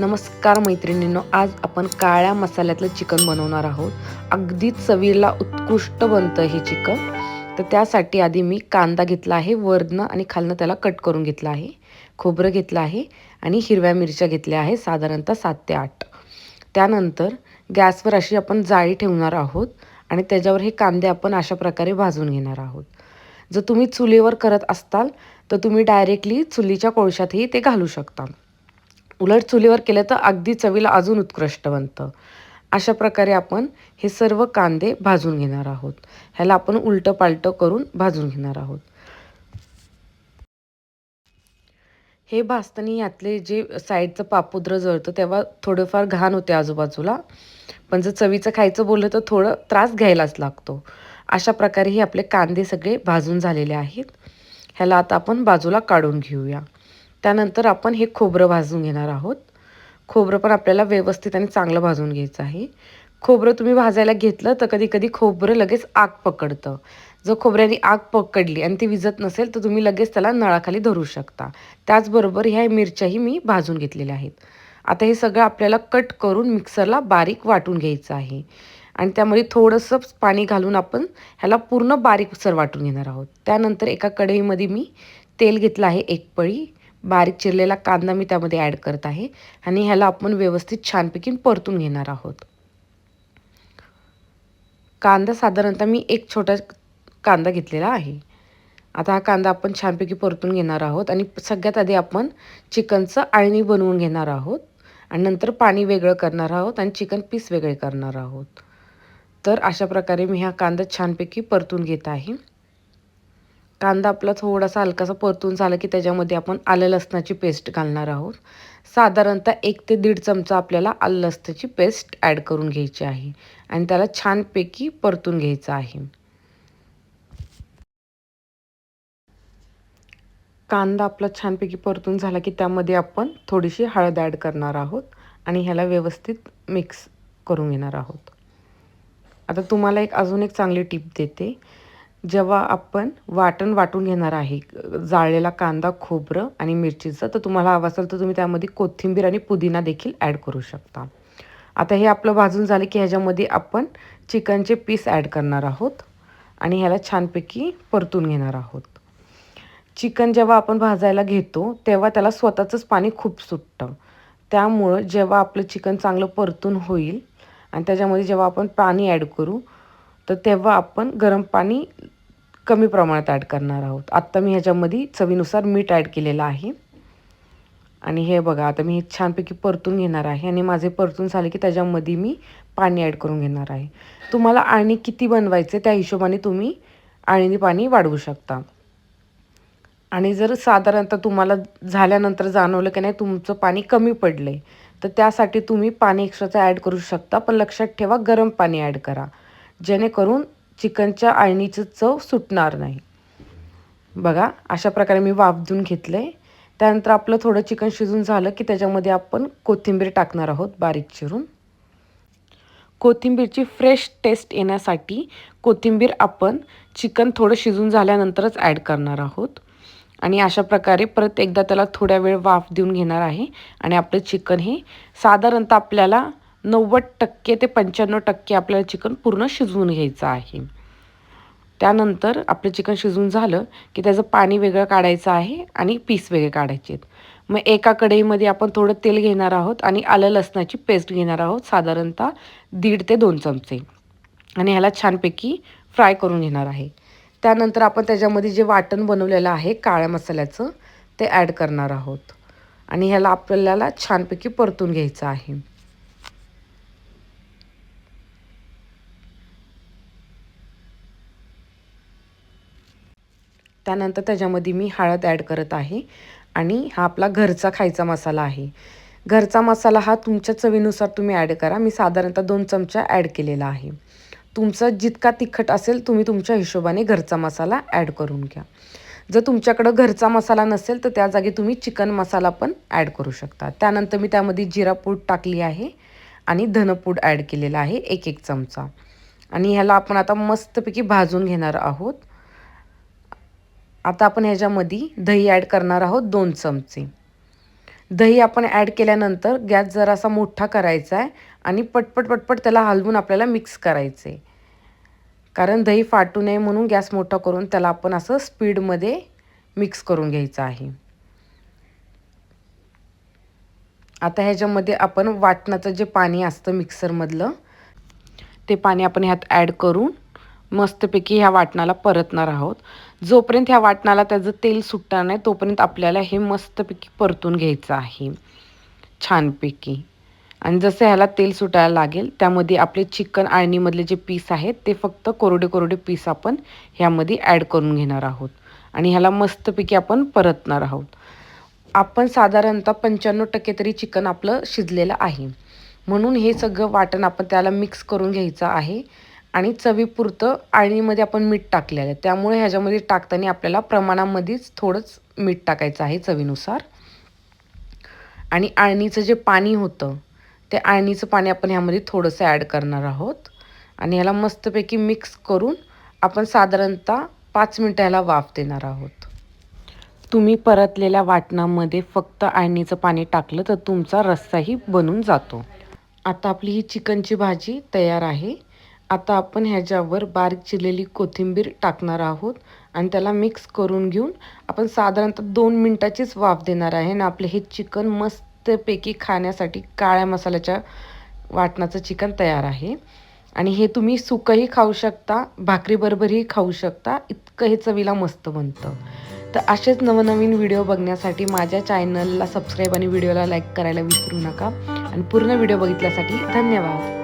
नमस्कार मैत्रिणींनो आज आपण काळ्या मसाल्यातलं चिकन बनवणार आहोत. अगदी चवीला उत्कृष्ट बनतं हे चिकन. तर त्यासाठी आधी मी कांदा घेतला आहे वरनं आणि खालनं त्याला कट करून घेतला आहे. खोबरं घेतलं आहे आणि हिरव्या मिरच्या घेतल्या आहे साधारणतः सात ते आठ. त्यानंतर गॅसवर अशी आपण जाळी ठेवणार आहोत आणि त्याच्यावर हे कांदे आपण अशा प्रकारे भाजून घेणार आहोत. जर तुम्ही चुलीवर करत असताल तर तुम्ही डायरेक्टली चुलीच्या कोळशातही ते घालू शकता. उलट चुलीवर केलं तर अगदी चवीला अजून उत्कृष्ट बनतं. अशा प्रकारे आपण हे सर्व कांदे भाजून घेणार आहोत. ह्याला आपण उलटं पालटं करून भाजून घेणार आहोत. हे भाजताना यातले जे साईडचं पापुद्र जळतं तेव्हा थोडंफार घाण होते आजूबाजूला. पण जर चवीचं खायचं बोललं तर थोडं त्रास घ्यायलाच लागतो. अशा प्रकारे हे आपले कांदे सगळे भाजून झालेले आहेत. ह्याला आता आपण बाजूला काढून घेऊया. त्यानंतर आपण हे खोबरं भाजून घेणार आहोत. खोबरं पण आपल्याला व्यवस्थित आणि चांगलं भाजून घ्यायचं आहे. खोबरं तुम्ही भाजायला घेतलं तर कधी कधी खोबरं लगेच आग पकडतं. जर खोबऱ्याने आग पकडली आणि ती विजत नसेल तर तुम्ही लगेच त्याला नळाखाली धरू शकता. त्याचबरोबर ह्या मिरच्याही मी भाजून घेतलेल्या आहेत. आता हे सगळं आपल्याला कट करून मिक्सरला बारीक वाटून घ्यायचं आहे. आणि त्यामध्ये थोडंसं पाणी घालून आपण ह्याला पूर्ण बारीक सर वाटून घेणार आहोत. त्यानंतर एका कढईमध्ये मी तेल घेतलं आहे एक पळी. बारीक चिरलेला कांदा मी त्यामध्ये ॲड करत आहे आणि ह्याला आपण व्यवस्थित छानपैकी परतून घेणार आहोत. कांदा साधारणतः मी एक छोटा कांदा घेतलेला आहे. आता हा कांदा आपण छानपैकी परतून घेणार आहोत आणि सगळ्यात आधी आपण चिकनचं आळणी बनवून घेणार आहोत आणि नंतर पाणी वेगळं करणार आहोत आणि चिकन पीस वेगळे करणार आहोत. तर अशा प्रकारे मी हा कांदा छानपैकी परतून घेत आहे. कांदा आपला थोडासा हलकासा परतून झाला की त्याच्यामध्ये आपण आलं लसणाची पेस्ट घालणार आहोत. साधारणतः एक ते दीड चमचा आपल्याला आलं लसणाची पेस्ट ॲड करून घ्यायची आहे आणि त्याला छानपैकी परतून घ्यायचं आहे. कांदा आपला छानपैकी परतून झाला की त्यामध्ये आपण थोडीशी हळद ॲड करणार आहोत आणि ह्याला व्यवस्थित मिक्स करून घेणार आहोत. आता तुम्हाला एक अजून एक चांगली टिप देते. जेव्हा आपण वाटण वाटून घेणार आहे जाळलेला कांदा खोबरं आणि मिरचीचं तर तुम्हाला हवं असेल तर तुम्ही त्यामध्ये कोथिंबीर आणि पुदिना देखील ॲड करू शकता. आता हे आपलं भाजून झालं की ह्याच्यामध्ये आपण चिकनचे पीस ॲड करणार आहोत आणि ह्याला छानपैकी परतून घेणार आहोत. चिकन जेव्हा आपण भाजायला घेतो तेव्हा त्याला स्वतःचंच पाणी खूप सुटतं. त्यामुळं जेव्हा आपलं चिकन चांगलं परतून होईल आणि त्याच्यामध्ये जेव्हा आपण पाणी ॲड करू तर तेव्हा आपण गरम पाणी कमी प्रमाणात ॲड करणार आहोत. आत्ता मी ह्याच्यामध्ये चवीनुसार मीठ ॲड केलेलं आहे. आणि हे बघा आता मी हे छानपैकी परतून घेणार आहे आणि माझे परतून झाले की त्याच्यामध्ये मी पाणी ॲड करून घेणार आहे. तुम्हाला आणि किती बनवायचे त्या हिशोबाने तुम्ही आणीने पाणी वाढवू शकता. आणि जर साधारणतः तुम्हाला झाल्यानंतर जाणवलं की नाही तुमचं पाणी कमी पडलं आहे तर त्यासाठी तुम्ही पाणी एक्स्ट्राचं ॲड करू शकता पण लक्षात ठेवा गरम पाणी ॲड करा. जेणेकरून चिकनच्या आळणीचं चव सुटणार नाही. बघा अशा प्रकारे मी वाफ देऊन घेतलं आहे त्यानंतर आपलं थोडं चिकन शिजून झालं की त्याच्यामध्ये आपण कोथिंबीर टाकणार आहोत बारीक चिरून. कोथिंबीरची फ्रेश टेस्ट येण्यासाठी कोथिंबीर आपण चिकन थोडं शिजून झाल्यानंतरच ॲड करणार आहोत. आणि अशा प्रकारे परत एकदा त्याला थोड्या वेळ वाफ देऊन घेणार आहे. आणि आपलं चिकन हे साधारणतः आपल्याला नव्वद टक्के ते पंच्याण्णव टक्के आपल्याला चिकन पूर्ण शिजवून घ्यायचं आहे. त्यानंतर आपलं चिकन शिजून झालं की त्याचं पाणी वेगळं काढायचं आहे आणि पीस वेगळे काढायचे आहेत. मग एका कढईमध्ये आपण थोडं तेल घेणार आहोत आणि आलं लसणाची पेस्ट घेणार आहोत साधारणतः दीड ते दोन चमचे. आणि ह्याला छानपैकी फ्राय करून घेणार आहे. त्यानंतर आपण त्याच्यामध्ये जे वाटण बनवलेलं आहे काळ्या मसाल्याचं ते ॲड करणार आहोत. आणि ह्याला आपल्याला छानपैकी परतून घ्यायचं आहे. त्यानंतर त्याच्यामध्ये मी हळद ॲड करत आहे आणि हा आपला घरचा खायचा मसाला आहे. घरचा मसाला हा तुमच्या चवीनुसार तुम्ही ॲड करा. मी साधारणतः दोन चमचा ॲड केलेला आहे. तुमचं जितका तिखट असेल तुम्ही तुमच्या हिशोबाने घरचा मसाला ॲड करून घ्या. जर तुमच्याकडं घरचा मसाला नसेल तर त्या जागी तुम्ही चिकन मसाला पण ॲड करू शकता. त्यानंतर मी त्यामध्ये जिरा पूड टाकली आहे आणि धनपूड ॲड केलेला आहे एक एक चमचा. आणि ह्याला आपण आता मस्तपैकी भाजून घेणार आहोत. आता आपण ह्याच्यामध्ये दही ॲड करणार आहोत दोन चमचे. दही आपण ॲड केल्यानंतर गॅस जरासा मोठा करायचा आहे आणि पटपट पटपट त्याला हलवून आपल्याला मिक्स करायचं आहे कारण दही फाटू नये म्हणून गॅस मोठा करून त्याला आपण असं स्पीडमध्ये मिक्स करून घ्यायचं आहे. आता ह्याच्यामध्ये आपण वाटणाचं जे पाणी असतं मिक्सरमधलं ते पाणी आपण ह्यात ॲड करून मस्तपैकी ह्या वाटणाला परतणार आहोत. जोपर्यंत ह्या वाटणाला त्याचं तेल सुटणार नाही तोपर्यंत आपल्याला हे मस्तपैकी परतून घ्यायचं आहे. छानपैकी. आणि जसं ह्याला तेल सुटायला लागेल त्यामध्ये आपले चिकन आळणीमधले जे पीस आहेत ते फक्त कोरडे कोरडे पीस आपण ह्यामध्ये ॲड करून घेणार आहोत. आणि ह्याला मस्तपैकी आपण परतणार आहोत. आपण साधारणतः पंच्याण्णव टक्के तरी चिकन आपलं शिजलेलं आहे. म्हणून हे सगळं वाटण आपण त्याला मिक्स करून घ्यायचं आहे. आणि चवीपुरतं आळणीमध्ये आपण मीठ टाकलेलं आहे. त्यामुळे ह्याच्यामध्ये टाकताना आपल्याला प्रमाणामध्येच थोडंच मीठ टाकायचं आहे चवीनुसार. आणि आळणीचं जे पाणी होतं ते आळणीचं पाणी आपण ह्यामध्ये थोडंसं ॲड करणार आहोत. आणि ह्याला मस्तपैकी मिक्स करून आपण साधारणतः पाच मिनटं ह्याला वाफ देणार आहोत. तुम्ही परतलेल्या वाटणामध्ये फक्त आळणीचं पाणी टाकलं तर तुमचा रस्साही बनून जातो. आता आपली ही चिकनची भाजी तयार आहे. आता आपण ह्याच्यावर बारीक चिरलेली कोथिंबीर टाकणार आहोत आणि त्याला मिक्स करून घेऊन आपण साधारणतः दोन मिनटाचीच वाफ देणार आहे आणि आपले हे चिकन मस्तपैकी खाण्यासाठी काळ्या मसाल्याच्या वाटणाचं चिकन तयार आहे. आणि हे तुम्ही सुकंही खाऊ शकता भाकरीबरोबरही खाऊ शकता इतकं हे चवीला मस्त बनतं. तर असेच नवनवीन व्हिडिओ बघण्यासाठी माझ्या चॅनलला सबस्क्राईब आणि व्हिडिओला लाईक करायला विसरू नका. आणि पूर्ण व्हिडिओ बघितल्यासाठी धन्यवाद.